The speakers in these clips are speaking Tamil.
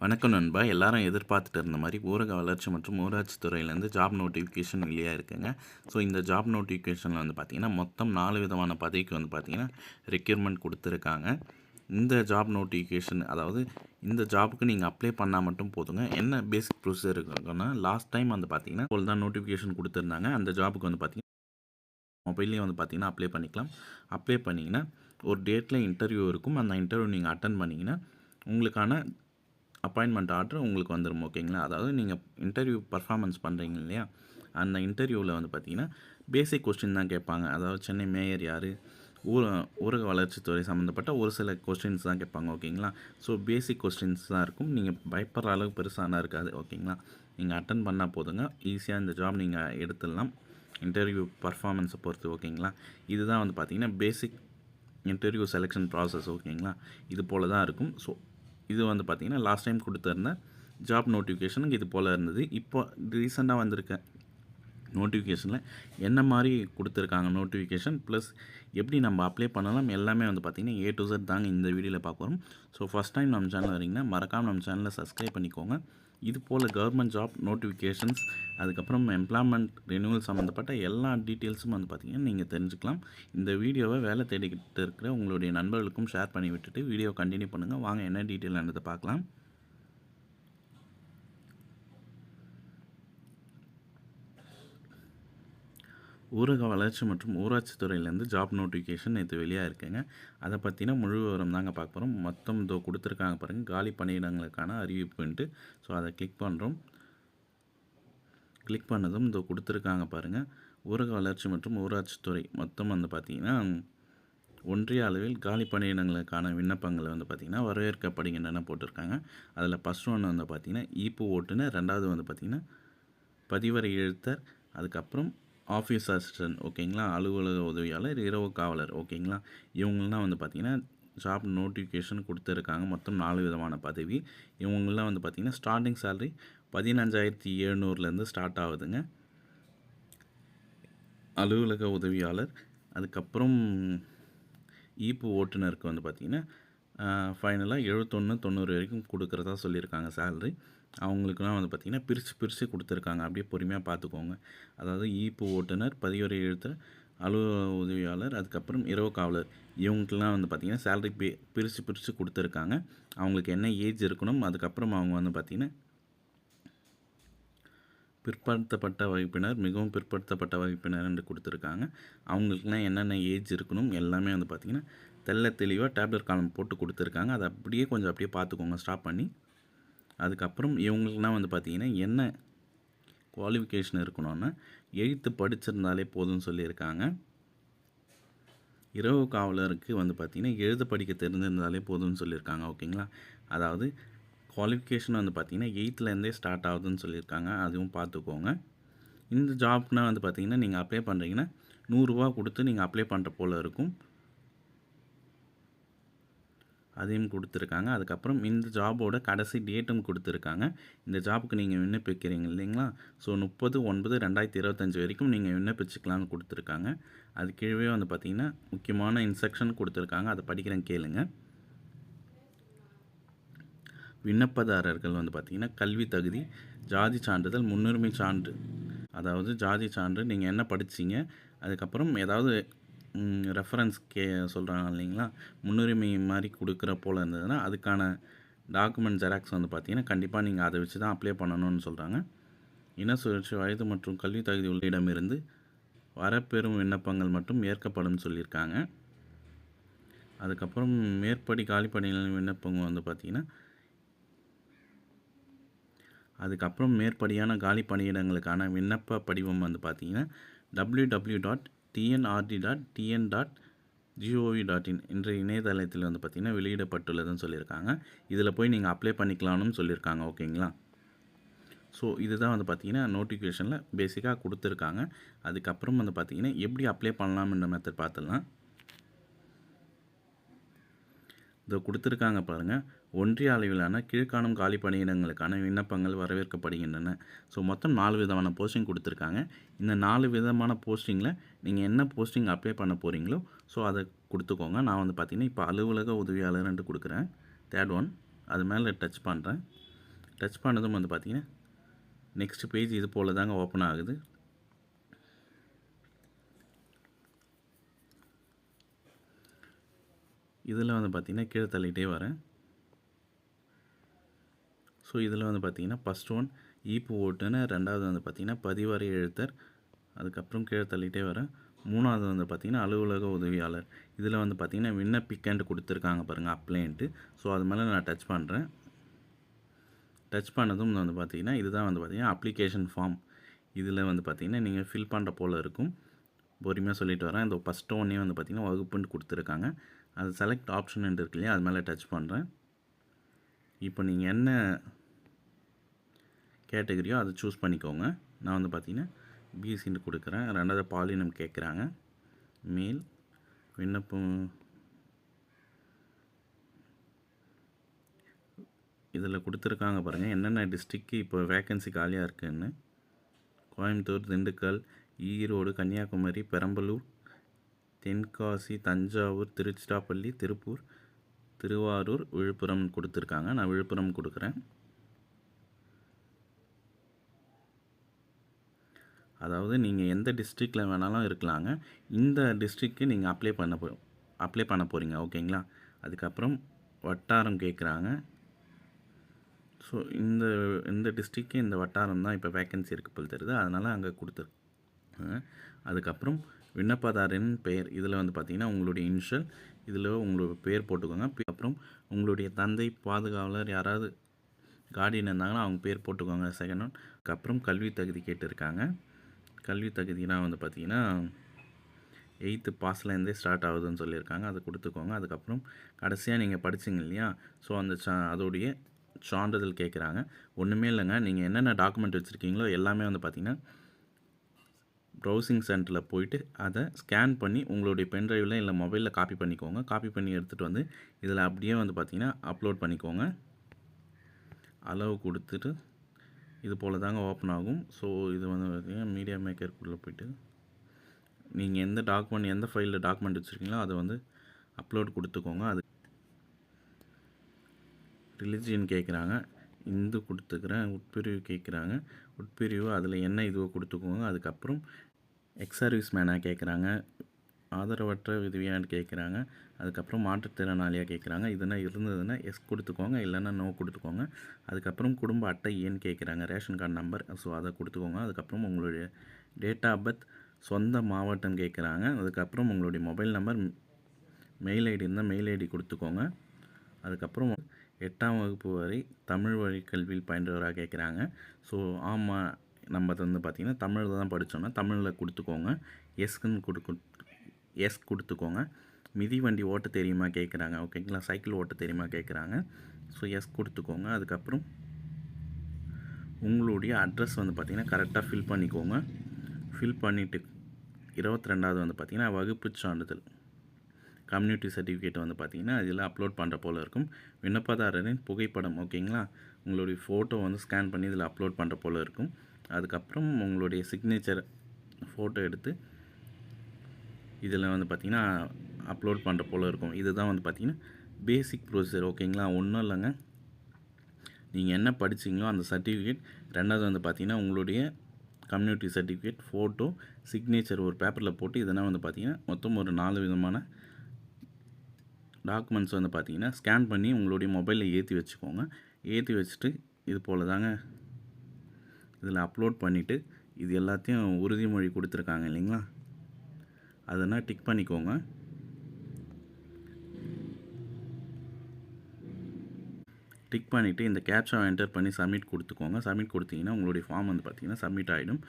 வணக்கம் நண்பா. எல்லாரும் எதிர்பார்த்துட்டு இருந்த மாதிரி ஊரக வளர்ச்சி மற்றும் ஊராட்சி துறையிலேருந்து ஜாப் நோட்டிஃபிகேஷன் வெளியாக இருக்குங்க. ஸோ இந்த ஜாப் நோட்டிஃபிகேஷனில் வந்து பார்த்திங்கன்னா மொத்தம் நாலு விதமான பதவிக்கு வந்து பார்த்திங்கன்னா ரெக்யூர்மெண்ட் கொடுத்துருக்காங்க. இந்த ஜாப் நோட்டிஃபிகேஷன் அதாவது இந்த ஜாபுக்கு நீங்கள் அப்ளை பண்ணால் மட்டும் போதுங்க. என்ன பேசிக் ப்ரொசீஜர் இருக்குன்னா லாஸ்ட் டைம் வந்து பார்த்திங்கன்னா ஒரு தான் நோட்டிஃபிகேஷன் கொடுத்துருந்தாங்க. அந்த ஜாபுக்கு வந்து பார்த்திங்கன்னா மொபைல்லேயே வந்து பார்த்தீங்கன்னா அப்ளை பண்ணிக்கலாம். அப்ளை பண்ணிங்கன்னா ஒரு டேட்டில் இன்டர்வியூ இருக்கும். அந்த இன்டர்வியூ நீங்கள் அட்டன் பண்ணிங்கன்னா உங்களுக்கான அப்பாயின்மெண்ட் ஆர்டர் உங்களுக்கு வந்துடும் ஓகேங்களா அதாவது நீங்கள் இன்டர்வியூ பர்ஃபார்மன்ஸ் பண்ணுறீங்க இல்லையா? அந்த இன்டர்வியூவில் வந்து பார்த்தீங்கன்னா பேசிக் கொஸ்டின் தான் கேட்பாங்க. அதாவது சென்னை மேயர் யார்? ஊர ஊரக வளர்ச்சித்துறை சம்மந்தப்பட்ட ஒரு சில கொஸ்டின்ஸ் தான் கேட்பாங்க ஓகேங்களா ஸோ பேசிக் கொஸ்டின்ஸ் தான் இருக்கும். நீங்கள் பயப்படுற அளவுக்கு பெருசானா இருக்காது ஓகேங்களா நீங்கள் அட்டன் பண்ணால் போதுங்க. ஈஸியாக இந்த ஜாப் நீங்கள் எடுத்துடலாம். இன்டர்வியூ பர்ஃபார்மன்ஸை பொறுத்து ஓகேங்களா இதுதான் வந்து பார்த்திங்கன்னா பேசிக் இன்டர்வியூ செலெக்ஷன் ப்ராசஸ் ஓகேங்களா இது போல் தான் இருக்கும். ஸோ இது வந்து பார்த்தீங்கன்னா லாஸ்ட் டைம் கொடுத்துருந்த ஜாப் நோட்டிஃபிகேஷனுக்கு இது போல் இருந்தது. இப்போ ரீசெண்டாக வந்திருக்க நோட்டிஃபிகேஷனில் என்ன மாதிரி கொடுத்துருக்காங்க நோட்டிஃபிகேஷன் ப்ளஸ் எப்படி நம்ம அப்ளை பண்ணலாம்? எல்லாமே வந்து பார்த்திங்கன்னா ஏ டு தாங்க இந்த வீடியோவில் பார்க்குறோம் ஸோ ஃபஸ்ட் டைம் நம்ம சேனல் வரீங்கன்னா மறக்காமல் நம்ம சேனலை சப்ஸ்கிரைப் பண்ணிக்கோங்க. இது போல் கவர்மெண்ட் ஜாப் நோட்டிஃபிகேஷன்ஸ் அதுக்கப்புறம் எம்ப்ளாய்மெண்ட் ரினியூவல் சம்மந்தப்பட்ட எல்லா டீட்டெயில்ஸும் வந்து பார்த்திங்கன்னா நீங்கள் தெரிஞ்சுக்கலாம். இந்த வீடியோவை வேலை தேடிக்கிட்டு இருக்கிற உங்களுடைய நண்பர்களுக்கும் ஷேர் பண்ணி விட்டுட்டு வீடியோ கண்டினியூ பண்ணுங்கள் வாங்க என்ன டீட்டெயில்ன்றதை பார்க்கலாம். ஊரக வளர்ச்சி மற்றும் ஊராட்சி துறையிலேருந்து ஜாப் நோட்டிஃபிகேஷன் நேற்று வெளியாக இருக்குங்க அதை பற்றின முழு விவரம் தாங்க பார்க்க போகிறோம் மொத்தம் இதோ கொடுத்துருக்காங்க பாருங்கள் காலி பணியிடங்களுக்கான அறிவிப்புன்ட்டு ஸோ அதை கிளிக் பண்ணுறோம் கிளிக் பண்ணதும் இதோ கொடுத்துருக்காங்க பாருங்கள் ஊரக வளர்ச்சி மற்றும் ஊராட்சி துறை மொத்தம் வந்து பார்த்திங்கன்னா ஒன்றிய அளவில் காலி பணியிடங்களுக்கான விண்ணப்பங்களை வந்து பார்த்திங்கன்னா வரவேற்கப்படுகின்றன போட்டிருக்காங்க. அதில் ஃபஸ்ட் ஒன்று வந்து பார்த்திங்கன்னா ஈப்பு ஓட்டுனர் ரெண்டாவது வந்து பார்த்திங்கன்னா பதிவரை எழுத்தர் அதுக்கப்புறம் ஆஃபீஸ் அசிஸ்டன்ட் ஓகேங்களா? அலுவலக உதவியாளர் இரவு காவலர் ஓகேங்களா? இவங்கெல்லாம் வந்து பார்த்திங்கன்னா ஜாப் நோட்டிஃபிகேஷன் கொடுத்துருக்காங்க. மொத்தம் நாலு விதமான பதவி. இவங்கள்லாம் வந்து பார்த்திங்கன்னா ஸ்டார்டிங் சேலரி பதினஞ்சாயிரத்தி எழுநூறுலேருந்து ஸ்டார்ட் ஆகுதுங்க. அலுவலக உதவியாளர் அதுக்கப்புறம் ஈப்பு ஓட்டுநருக்கு வந்து பார்த்திங்கன்னா ஃபைனலாக எழுபத்தொன்று தொண்ணூறு வரைக்கும் கொடுக்குறதா சொல்லியிருக்காங்க சேலரி அவங்களுக்குலாம் வந்து பார்த்திங்கன்னா பிரித்து பிரித்து கொடுத்துருக்காங்க. அப்படியே பொறுமையாக பார்த்துக்கோங்க. அதாவது ஈப்பு ஓட்டுநர் பதிவுரை எழுத்தர் அலுவலக உதவியாளர் அதுக்கப்புறம் இரவு காவலர். இவங்களுக்குலாம் வந்து பார்த்திங்கன்னா சேலரி பே பிரித்து பிரித்து கொடுத்துருக்காங்க. அவங்களுக்கு என்ன ஏஜ் இருக்கணும் அதுக்கப்புறம் அவங்க வந்து பார்த்திங்கன்னா பிற்படுத்தப்பட்ட வகுப்பினர் மிகவும் பிற்படுத்தப்பட்ட வகுப்பினர் என்று கொடுத்துருக்காங்க. அவங்களுக்குலாம் என்னென்ன ஏஜ் இருக்கணும் எல்லாமே வந்து பார்த்திங்கன்னா தெல்ல தெளிவாக டேப்லெட் காலம் போட்டு கொடுத்துருக்காங்க. அதை அப்படியே கொஞ்சம் அப்படியே பார்த்துக்கோங்க ஸ்டாப் பண்ணி. அதுக்கப்புறம் இவங்களுக்குலாம் வந்து பார்த்திங்கன்னா என்ன குவாலிஃபிகேஷன் இருக்கணும்னா எழுத்து படிச்சிருந்தாலே போதும்னு சொல்லியிருக்காங்க. இரவு காவலருக்கு வந்து பார்த்திங்கன்னா எழுத படிக்க தெரிஞ்சிருந்தாலே போதும்னு சொல்லியிருக்காங்க ஓகேங்களா? அதாவது குவாலிஃபிகேஷன் வந்து பார்த்திங்கன்னா எயித்துலேருந்தே ஸ்டார்ட் ஆகுதுன்னு சொல்லியிருக்காங்க அதுவும் பார்த்துக்கோங்க. இந்த ஜாப்னால் வந்து பார்த்திங்கன்னா நீங்கள் அப்ளை பண்ணுறீங்கன்னா நூறுரூவா கொடுத்து நீங்கள் அப்ளை பண்ணுற போல் இருக்கும். அதையும் கொடுத்துருக்காங்க. அதுக்கப்புறம் இந்த ஜாபோட கடைசி டேட்டும் கொடுத்துருக்காங்க. இந்த ஜாபுக்கு நீங்கள் விண்ணப்பிக்கிறீங்க இல்லைங்களா? ஸோ முப்பது ஒன்பது ரெண்டாயிரத்தி இருபத்தஞ்சி வரைக்கும் நீங்கள் விண்ணப்பிச்சுக்கலாம்னு கொடுத்துருக்காங்க. அது கீழே வந்து பார்த்திங்கன்னா முக்கியமான இன்ஸ்ட்ரக்ஷன் கொடுத்துருக்காங்க. அதை படிக்கிறேன் கேளுங்க. விண்ணப்பதாரர்கள் வந்து பார்த்திங்கன்னா கல்வி தகுதி ஜாதி சான்றிதழ் முன்னுரிமை சான்று. அதாவது ஜாதி சான்று நீங்கள் என்ன படிச்சீங்க? அதுக்கப்புறம் ஏதாவது ரெஃபரன்ஸ் கே சொல்கிறாங்க இல்லைங்களா? முன்னுரிமை மாதிரி கொடுக்குற போல் இருந்ததுன்னா அதுக்கான டாக்குமெண்ட் ஜெராக்ஸ் வந்து பார்த்திங்கன்னா கண்டிப்பாக நீங்கள் அதை வச்சு தான் அப்ளை பண்ணணும்னு சொல்கிறாங்க இன சுழற்சி வயது மற்றும் கல்வி தகுதி உள்ளிடமிருந்து வரப்பெறும் விண்ணப்பங்கள் மட்டும் ஏற்கப்படும் சொல்லியிருக்காங்க. அதுக்கப்புறம் மேற்படி காலிப்பணிகளின் விண்ணப்பங்கள் வந்து பார்த்திங்கன்னா அதுக்கப்புறம் மேற்படியான காலி பணியிடங்களுக்கான விண்ணப்ப படிவம் வந்து பார்த்திங்கன்னா W W dot TNRD dot TN dot GOV dot in என்ற இணையதளத்தில் வந்து பார்த்திங்கன்னா வெளியிடப்பட்டுள்ளதுன்னு சொல்லியிருக்காங்க. இதில் போய் நீங்கள் அப்ளை பண்ணிக்கலாம்னு சொல்லியிருக்காங்க. ஓகேங்களா? ஸோ இதுதான் வந்து பார்த்திங்கன்னா நோட்டிஃபிகேஷனில் பேசிக்காக கொடுத்துருக்காங்க. அதுக்கப்புறம் வந்து பார்த்திங்கன்னா எப்படி அப்ளை பண்ணலாம்ன்ற மெத்தட் பார்த்துடலாம். இதை கொடுத்துருக்காங்க பாருங்கள் ஒன்றிய அளவிலான கீழ்காணும் காலி பணியிடங்களுக்கான விண்ணப்பங்கள் வரவேற்கப்படுகின்றன. ஸோ மொத்தம் நாலு விதமான போஸ்டிங் கொடுத்துருக்காங்க. இந்த நாலு விதமான போஸ்டிங்கில் நீங்கள் என்ன போஸ்டிங் அப்ளை பண்ண போகிறீங்களோ ஸோ அதை கொடுத்துக்கோங்க. நான் வந்து பார்த்திங்கன்னா இப்போ அலுவலக உதவியாளர்ன்ட்டு கொடுக்குறேன். தேர்ட் ஒன் அது மேலே டச் பண்ணுறேன் டச் பண்ணதும் வந்து பார்த்தீங்கன்னா நெக்ஸ்ட் பேஜ் இது போல் தாங்க ஓப்பன் ஆகுது. இதில் வந்து பார்த்திங்கன்னா கீழே தள்ளிகிட்டே வரேன். ஸோ இதில் வந்து பார்த்திங்கன்னா ஃபஸ்ட் ஒன் ஈப்பு ஓட்டுன்னு ரெண்டாவது வந்து பார்த்திங்கன்னா பதிவறை எழுத்தர் அதுக்கப்புறம் கீழே தள்ளிகிட்டே வரேன். மூணாவது வந்து பார்த்திங்கன்னா அலுவலக உதவியாளர். இதில் வந்து பார்த்திங்கன்னா விண்ணப்பிக்கன்ட்டு கொடுத்துருக்காங்க பாருங்கள் அப்ளைன்ட்டு ஸோ அது மேலே நான் டச் பண்ணுறேன் டச் பண்ணதும் வந்து பார்த்திங்கன்னா இதுதான் வந்து பார்த்திங்கன்னா அப்ளிகேஷன் ஃபார்ம் இதில் வந்து பார்த்திங்கன்னா நீங்கள் ஃபில் பண்ணுற போல் இருக்கும். பொறுமையாக சொல்லிட்டு வரேன். இந்த ஃபஸ்ட் ஒன்னே வந்து பார்த்திங்கன்னா வகுப்புன்னு கொடுத்துருக்காங்க. அது செலக்ட் ஆப்ஷன் இருக்கு இல்லையா? அது மேலே டச் பண்ணுறேன் இப்போ நீங்கள் என்ன கேட்டகரியோ அதை சூஸ் பண்ணிக்கோங்க. நான் வந்து பார்த்தீங்கன்னா பிஎஸ்சின்னு கொடுக்குறேன். ரெண்டாவது பாலினம் கேட்குறாங்க மேல் விண்ணப்பம் இதில் கொடுத்துருக்காங்க பாருங்கள் என்னென்ன டிஸ்ட்ரிக்கு இப்போ வேக்கன்சி காலியாக இருக்குன்னு. கோயம்புத்தூர் திண்டுக்கல் ஈரோடு கன்னியாகுமரி பெரம்பலூர் தென்காசி தஞ்சாவூர் திருச்சிராப்பள்ளி திருப்பூர் திருவாரூர் விழுப்புரம் கொடுத்துருக்காங்க. நான் விழுப்புரம் கொடுக்குறேன். அதாவது நீங்கள் எந்த டிஸ்ட்ரிக்டில் வேணாலும் இருக்கலாங்க. இந்த டிஸ்ட்ரிக்கு நீங்கள் அப்ளை பண்ண போ அப்ளை பண்ண போகிறீங்க ஓகேங்களா? அதுக்கப்புறம் வட்டாரம் கேட்குறாங்க ஸோ இந்த இந்த டிஸ்ட்ரிக்கு இந்த வட்டாரம் தான் இப்போ வேக்கன்சி இருக்குது போல் தெரியுது. அதனால் அங்கே கொடுத்துருக்காங்க அதுக்கப்புறம் விண்ணப்பதாரின் பெயர். இதில் வந்து பார்த்தீங்கன்னா உங்களுடைய இனிஷியல் இதில் உங்களோட பேர் போட்டுக்கோங்க. அப்புறம் உங்களுடைய தந்தை பாதுகாவலர் யாராவது கார்டியன் இருந்தாங்கன்னா அவங்க பேர் போட்டுக்கோங்க. செகண்ட் ஒன் அப்புறம் கல்வி தகுதி கேட்டிருக்காங்க. கல்வி தகுதினா வந்து பார்த்தீங்கன்னா எயித்து பாஸ்லேருந்தே ஸ்டார்ட் ஆகுதுன்னு சொல்லியிருக்காங்க. அதை கொடுத்துக்கோங்க. அதுக்கப்புறம் கடைசியாக நீங்கள் படிச்சீங்க இல்லையா? ஸோ அந்த சா அதோடைய சான்றிதழ் கேட்குறாங்க ஒன்றுமே இல்லைங்க. நீங்கள் என்னென்ன டாக்குமெண்ட் வச்சுருக்கீங்களோ எல்லாமே வந்து பார்த்தீங்கன்னா ப்ரௌசிங் சென்டரில் போயிட்டு அதை ஸ்கேன் பண்ணி உங்களுடைய பென்ட்ரைவில் இல்லை மொபைலில் காப்பி பண்ணிக்கோங்க. காப்பி பண்ணி எடுத்துகிட்டு வந்து இதில் அப்படியே வந்து பார்த்தீங்கன்னா அப்லோட் பண்ணிக்கோங்க. அளவு கொடுத்துட்டு இது போல் தாங்க ஓப்பன் ஆகும். ஸோ இது வந்து பார்த்திங்கன்னா மீடியா மேக்கருக்குள்ளே போய்ட்டு நீங்கள் எந்த டாக்குமெண்ட் எந்த ஃபைலில் டாக்குமெண்ட் வச்சுருக்கீங்களோ அதை வந்து அப்லோட் கொடுத்துக்கோங்க. அது ரிலிஜியன் கேட்குறாங்க இந்து கொடுத்துக்கிறேன் உட்பிரிவு கேட்குறாங்க. உட்பிரிவு அதில் என்ன இதுவோ கொடுத்துக்கோங்க அதுக்கப்புறம் எக்ஸ் சர்வீஸ் மேனாக கேட்குறாங்க. ஆதரவற்ற விதவியான்னு கேட்குறாங்க. அதுக்கப்புறம் மாற்றுத்திறனாளியாக கேட்குறாங்க. இதெல்லாம் இருந்ததுன்னா எஸ் கொடுத்துக்கோங்க இல்லைன்னா நோ கொடுத்துக்கோங்க அதுக்கப்புறம் குடும்ப அட்டை e ஏன்னு கேட்குறாங்க. ரேஷன் கார்டு நம்பர் ஸோ அதை கொடுத்துக்கோங்க அதுக்கப்புறம் உங்களுடைய டேட் ஆஃப் பர்த் சொந்த மாவட்டம் கேட்குறாங்க. அதுக்கப்புறம் உங்களுடைய மொபைல் நம்பர் மெயில் ஐடி இருந்தால் மெயில் ஐடி கொடுத்துக்கோங்க. அதுக்கப்புறம் எட்டாம் வகுப்பு வரை தமிழ் வழி கல்வியில் பயின்றவராக கேட்குறாங்க. ஸோ ஆமாம் நம்ம வந்து பார்த்திங்கன்னா தமிழில் தான் படித்தோன்னா தமிழில் கொடுத்துக்கோங்க. எஸ்க்குன்னு கொடுக்கு எஸ் கொடுத்துக்கோங்க. மிதிவண்டி ஓட்ட தெரியுமா கேட்குறாங்க. ஓகேங்களா சைக்கிள் ஓட்ட தெரியுமா கேட்குறாங்க. ஸோ எஸ் கொடுத்துக்கோங்க. அதுக்கப்புறம் உங்களுடைய அட்ரஸ் வந்து பார்த்திங்கன்னா கரெக்டாக ஃபில் பண்ணிக்கோங்க. ஃபில் பண்ணிவிட்டு இருபத்தி ரெண்டாவது வந்து பார்த்திங்கன்னா வகுப்புச் சான்றிதழ். கம்யூனிட்டி சர்டிஃபிகேட் வந்து பார்த்தீங்கன்னா இதில் அப்லோட் பண்ணுற போல் இருக்கும். விண்ணப்பதாரரின் புகைப்படம் ஓகேங்களா? உங்களுடைய ஃபோட்டோ வந்து ஸ்கேன் பண்ணி இதில் அப்லோட் பண்ணுற போல் இருக்கும். அதுக்கப்புறம் உங்களுடைய சிக்னேச்சர் ஃபோட்டோ எடுத்து இதில் வந்து பார்த்திங்கன்னா அப்லோட் பண்ணுற போல் இருக்கும். இதுதான் வந்து பார்த்திங்கன்னா பேசிக் ப்ரொசீஜர் ஓகேங்களா? ஒன்றும் இல்லைங்க. நீங்கள் என்ன படிச்சீங்களோ அந்த சர்டிஃபிகேட் ரெண்டாவது வந்து பார்த்திங்கன்னா உங்களுடைய கம்யூனிட்டி சர்டிஃபிகேட் ஃபோட்டோ சிக்னேச்சர் ஒரு பேப்பரில் போட்டு இதெல்லாம் வந்து பார்த்தீங்கன்னா மொத்தம் ஒரு நாலு விதமான டாக்குமெண்ட்ஸ் வந்து பார்த்தீங்கன்னா ஸ்கேன் பண்ணி உங்களுடைய மொபைலில் ஏற்றி வச்சுக்கோங்க. ஏற்றி வச்சுட்டு இது போல் தாங்க இதில் அப்லோட் பண்ணிவிட்டு இது எல்லாத்தையும் உறுதிமொழி கொடுத்துருக்காங்க இல்லைங்களா? அதெல்லாம் டிக் பண்ணிக்கோங்க. டிக் பண்ணிவிட்டு இந்த கேப்ஷா என்டர் பண்ணி சப்மிட் கொடுத்துக்கோங்க. சப்மிட் கொடுத்தீங்கன்னா உங்களுடைய ஃபார்ம் வந்து பார்த்தீங்கன்னா சப்மிட் ஆகிடும்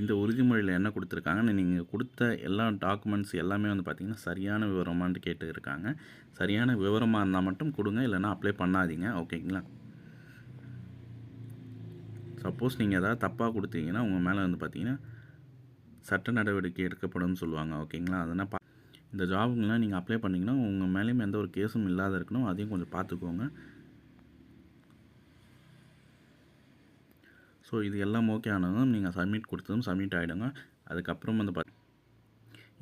இந்த உறுதிமொழியில் என்ன கொடுத்துருக்காங்கன்னு நீங்கள் கொடுத்த எல்லா டாக்குமெண்ட்ஸ் எல்லாமே வந்து பார்த்திங்கன்னா சரியான விவரமானு கேட்டு இருக்காங்க சரியான விவரமாக இருந்தால் மட்டும் கொடுங்க இல்லைன்னா அப்ளை பண்ணாதீங்க. ஓகேங்களா? சப்போஸ் நீங்கள் எதாவது தப்பாக கொடுத்தீங்கன்னா உங்கள் மேலே வந்து பார்த்தீங்கன்னா சட்ட நடவடிக்கை எடுக்கப்படும்னு சொல்லுவாங்க. ஓகேங்களா? அதனால் பா இந்த ஜாபுங்கெலாம் நீங்கள் அப்ளை பண்ணிங்கன்னா உங்கள் மேலேயும் எந்த ஒரு கேஸும் இல்லாத இருக்கணும். அதையும் கொஞ்சம் பார்த்துக்கோங்க ஸோ இது எல்லாம் ஓகே ஆனதும் நீங்கள் சப்மிட் கொடுத்ததும் சப்மிட் ஆகிடுங்க அதுக்கப்புறம் வந்து பார்த்து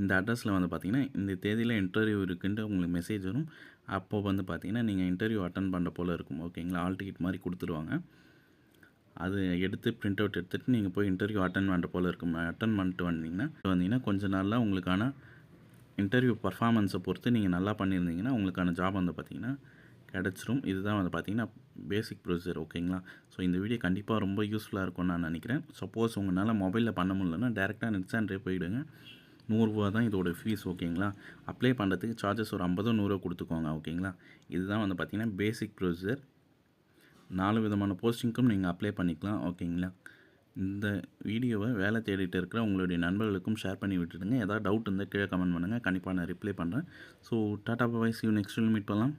இந்த அட்ரஸில் வந்து பார்த்தீங்கன்னா இந்த தேதியில் இன்டர்வியூ இருக்குன்ட்டு உங்களுக்கு மெசேஜ் வரும். அப்போ வந்து பார்த்தீங்கன்னா நீங்கள் இன்டர்வியூ அட்டன் பண்ணுற போல் இருக்கும். ஓகேங்களா ஆல் டிக்கெட் மாதிரி கொடுத்துருவாங்க. அது எடுத்து பிரிண்ட் அவுட் எடுத்துகிட்டு நீங்கள் போய் இன்டர்வியூ அட்டன் பண்ணுற போல் இருக்கும். அட்டன் பண்ணிட்டு வந்தீங்கன்னா வந்தீங்கன்னா கொஞ்ச நாளில் உங்களுக்கான இன்டர்வியூ பர்ஃபார்மன்ஸை பொறுத்து நீங்கள் நல்லா பண்ணியிருந்தீங்கன்னா உங்களுக்கான ஜாப் வந்து பார்த்திங்கன்னா கிடச்சிரும். இதுதான் வந்து பார்த்தீங்கன்னா பேசிக் ப்ரொசீஜர் ஓகேங்களா ஸோ இந்த வீடியோ கண்டிப்பாக ரொம்ப யூஸ்ஃபுல்லாக இருக்கும்னு நான் நினைக்கிறேன். சப்போஸ் உங்களால் மொபைலில் பண்ண முடியலன்னா டேரெக்டாக நெட் சென்டரே போயிடுங்க நூறுரூவா தான் இதோட ஃபீஸ் ஓகேங்களா அப்ளை பண்ணுறதுக்கு சார்ஜஸ் ஒரு ஐம்பதோ நூறுரூவா கொடுத்துக்கோங்க ஓகேங்களா இதுதான் வந்து பார்த்திங்கன்னா பேசிக் ப்ரொசீஜர் நாலு விதமான போஸ்டிங்க்கும் நீங்கள் அப்ளை பண்ணிக்கலாம் ஓகேங்களா இந்த வீடியோவை வேலை தேடிட்டு இருக்கிற உங்களுடைய நண்பர்களுக்கும் ஷேர் பண்ணி விட்டுடுங்க. ஏதாவது டவுட் இருந்தால் கீழே கமெண்ட் பண்ணுங்கள் கண்டிப்பாக நான் ரிப்ளை பண்ணுறேன் so tata bye you next meet பண்ணலாம்.